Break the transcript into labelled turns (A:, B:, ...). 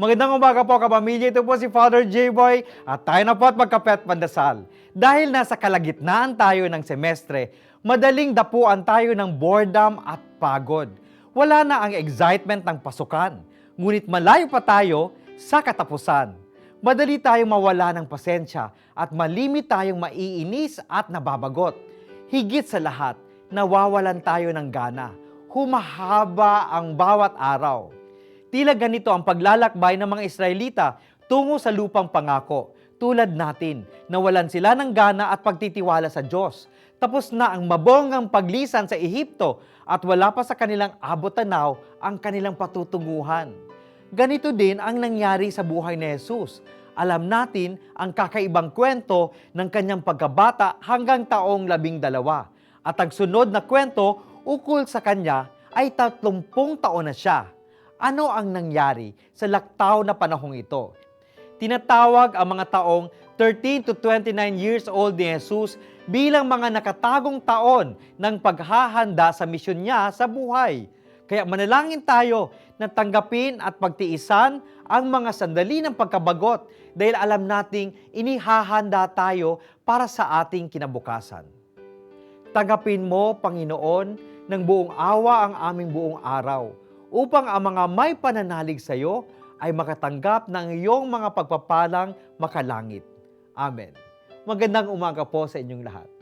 A: Magandang umaga po kapamilya. Ito po si Father J-Boy at tayo na po at magkapet pandasal. Dahil nasa kalagitnaan tayo ng semestre, madaling dapuan tayo ng boredom at pagod. Wala na ang excitement ng pasukan, ngunit malayo pa tayo sa katapusan. Madali tayong mawala ng pasensya at malimit tayong maiinis at nababagot. Higit sa lahat, nawawalan tayo ng gana. Humahaba ang bawat araw. Tila ganito ang paglalakbay ng mga Israelita tungo sa lupang pangako. Tulad natin, nawalan sila ng gana at pagtitiwala sa Diyos. Tapos na ang mabonggang paglisan sa Ehipto at wala pa sa kanilang abot tanaw ang kanilang patutunguhan. Ganito din ang nangyari sa buhay ni Jesus. Alam natin ang kakaibang kwento ng kanyang pagkabata hanggang taong labing dalawa. At ang sunod na kwento ukol sa kanya ay tatlumpung taon na siya. Ano ang nangyari sa laktaw na panahong ito? Tinatawag ang mga taong 13 to 29 years old ni Jesus bilang mga nakatagong taon ng paghahanda sa misyon niya sa buhay. Kaya manalangin tayo na tanggapin at pagtiisan ang mga sandali ng pagkabagot dahil alam nating inihahanda tayo para sa ating kinabukasan. Tanggapin mo, Panginoon, ng buong awa ang aming buong araw upang ang mga may pananalig sa iyo ay makatanggap ng iyong mga pagpapalang makalangit. Amen. Magandang umaga po sa inyong lahat.